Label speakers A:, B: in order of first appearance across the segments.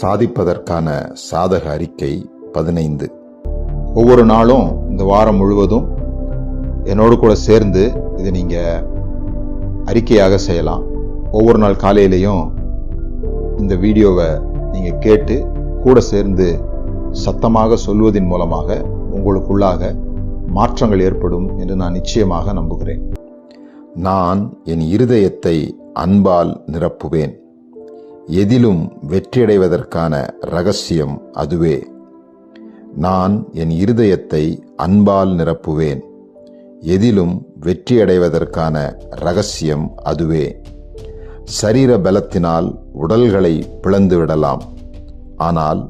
A: சாதிப்பதற்கான சாதக அறிக்கை பதினைந்து. ஒவ்வொரு நாளும் இந்த வாரம் முழுவதும் என்னோடு கூட சேர்ந்து இதை நீங்கள் அறிக்கையாக செய்யலாம். ஒவ்வொரு நாள் காலையிலையும் இந்த வீடியோவை நீங்கள் கேட்டு கூட சேர்ந்து சத்தமாக சொல்வதன் மூலமாக உங்களுக்குள்ளாக மாற்றங்கள் ஏற்படும் என்று நான் நிச்சயமாக நம்புகிறேன். நான் என் இருதயத்தை அன்பால் நிரப்புவேன். எதிலும் வெற்றியடைவதற்கான ரகசியம் அதுவே. நான் என் இருதயத்தை அன்பால் நிரப்புவேன். எதிலும் வெற்றியடைவதற்கான ரகசியம் அதுவே. சரீர பலத்தினால் உடல்களை பிளந்து விடலாம். ஆனால்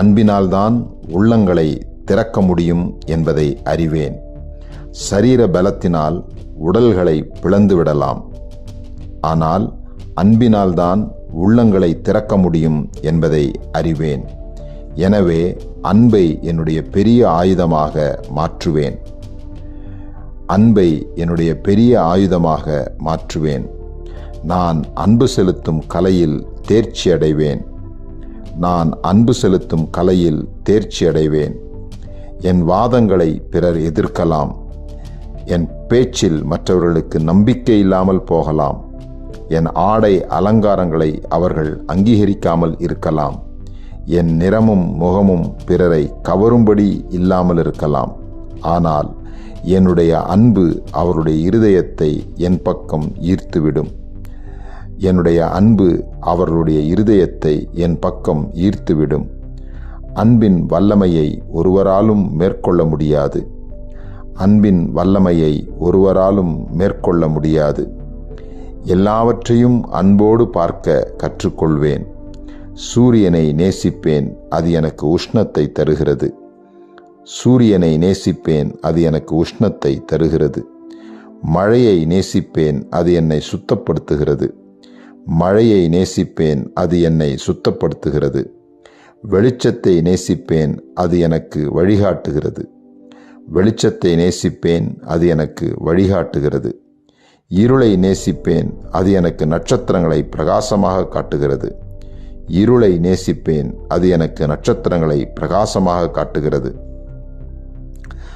A: அன்பினால்தான் உள்ளங்களை திறக்க முடியும் என்பதை அறிவேன். சரீர பலத்தினால் உடல்களை பிளந்து விடலாம். ஆனால் அன்பினால்தான் உள்ளங்களை திறக்க முடியும் என்பதை அறிவேன். எனவே அன்பை என்னுடைய பெரிய ஆயுதமாக மாற்றுவேன். அன்பை என்னுடைய பெரிய ஆயுதமாக மாற்றுவேன். நான் அன்பு செலுத்தும் கலையில் தேர்ச்சி அடைவேன். நான் அன்பு செலுத்தும் கலையில் தேர்ச்சி அடைவேன். என் வாதங்களை பிறர் எதிர்க்கலாம். என் பேச்சில் மற்றவர்களுக்கு நம்பிக்கை இல்லாமல் போகலாம். என் ஆடை அலங்காரங்களை அவர்கள் அங்கீகரிக்காமல் இருக்கலாம். என் நிறமும் முகமும் பிறரை கவரும்படி இல்லாமல் இருக்கலாம். ஆனால் என்னுடைய அன்பு அவருடைய இருதயத்தை என் பக்கம் ஈர்த்துவிடும். என்னுடைய அன்பு அவர்களுடைய இருதயத்தை என் பக்கம் ஈர்த்துவிடும். அன்பின் வல்லமையை ஒருவராலும் மேற்கொள்ள முடியாது. அன்பின் வல்லமையை ஒருவராலும் மேற்கொள்ள முடியாது. எல்லாவற்றையும் அன்போடு பார்க்க கற்றுக்கொள்வேன். சூரியனை நேசிப்பேன் அது எனக்கு உஷ்ணத்தை தருகிறது. சூரியனை நேசிப்பேன் அது எனக்கு உஷ்ணத்தை தருகிறது. மழையை நேசிப்பேன் அது என்னை சுத்தப்படுத்துகிறது. மழையை நேசிப்பேன் அது என்னை சுத்தப்படுத்துகிறது. வெளிச்சத்தை நேசிப்பேன் அது எனக்கு வழிகாட்டுகிறது. வெளிச்சத்தை நேசிப்பேன் அது எனக்கு வழிகாட்டுகிறது. இருளை நேசிப்பேன். அது எனக்கு நட்சத்திரங்களை பிரகாசமாக காட்டுகிறது. இருளை நேசிப்பேன். அது எனக்கு நட்சத்திரங்களை பிரகாசமாக காட்டுகிறது.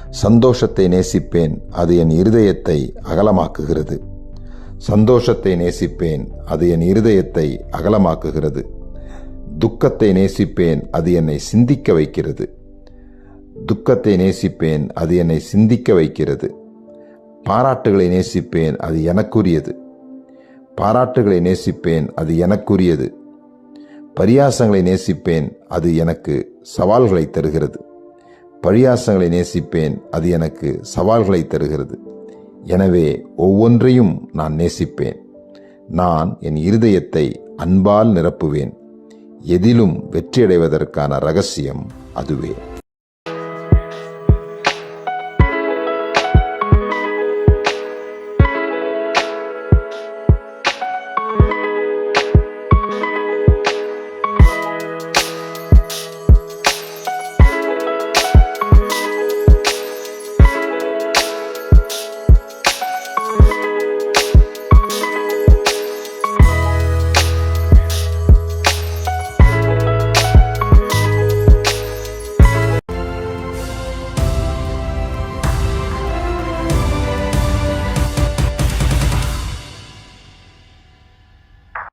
A: சந்தோஷத்தை நேசிப்பேன். அது என் இருதயத்தை அகலமாக்குகிறது. சந்தோஷத்தை நேசிப்பேன். அது என் இருதயத்தை அகலமாக்குகிறது. துக்கத்தை நேசிப்பேன். அது என்னை சிந்திக்க வைக்கிறது. துக்கத்தை நேசிப்பேன். அது என்னை சிந்திக்க வைக்கிறது. பாராட்டுகளை நேசிப்பேன் அது எனக்குரியது. பாராட்டுகளை நேசிப்பேன் அது எனக்குரியது. பரியாசங்களை நேசிப்பேன் அது எனக்கு சவால்களை தருகிறது. பரியாசங்களை நேசிப்பேன் அது எனக்கு சவால்களை தருகிறது. எனவே ஒவ்வொன்றையும் நான் நேசிப்பேன். நான் என் இருதயத்தை அன்பால் நிரப்புவேன். எதிலும் வெற்றியடைவதற்கான ரகசியம் அதுவே.